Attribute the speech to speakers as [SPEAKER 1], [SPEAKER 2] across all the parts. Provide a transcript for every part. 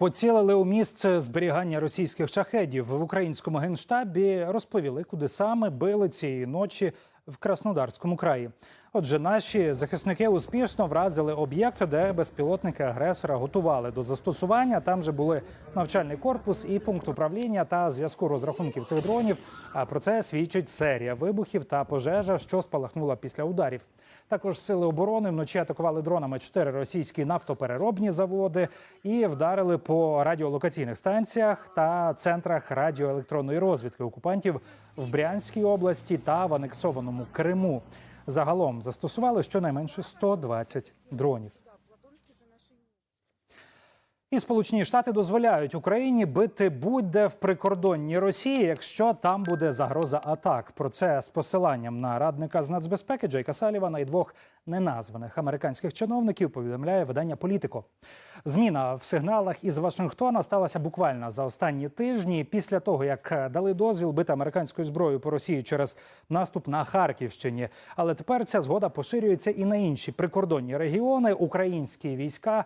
[SPEAKER 1] Поцілили у місце зберігання російських шахедів в українському генштабі. Розповіли, куди саме били цієї ночі в Краснодарському краї. Отже, наші захисники успішно вразили об'єкт, де безпілотники агресора готували до застосування. Там же були навчальний корпус і пункт управління та зв'язку розрахунків цих дронів. А про це свідчить серія вибухів та пожежа, що спалахнула після ударів. Також сили оборони вночі атакували дронами чотири російські нафтопереробні заводи і вдарили по радіолокаційних станціях та центрах радіоелектронної розвідки окупантів в Брянській області та в анексованому Криму. Загалом застосували щонайменше 120 дронів. І Сполучені Штати дозволяють Україні бити будь-де в прикордонні Росії, якщо там буде загроза атак. Про це з посиланням на радника з нацбезпеки Джейка Салівана і двох неназваних американських чиновників повідомляє видання Політико. Зміна в сигналах із Вашингтона сталася буквально за останні тижні після того, як дали дозвіл бити американською зброєю по Росії через наступ на Харківщині. Але тепер ця згода поширюється і на інші прикордонні регіони. Українські війська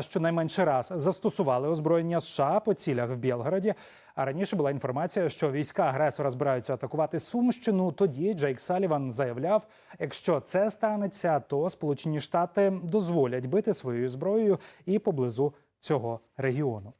[SPEAKER 1] щонайменше раз застосували озброєння США по цілях в Білгороді. А раніше була інформація, що війська агресора збираються атакувати Сумщину. Тоді Джейк Саліван заявляв, якщо це станеться, то Сполучені Штати дозволять бити своєю зброєю і поблизу цього регіону.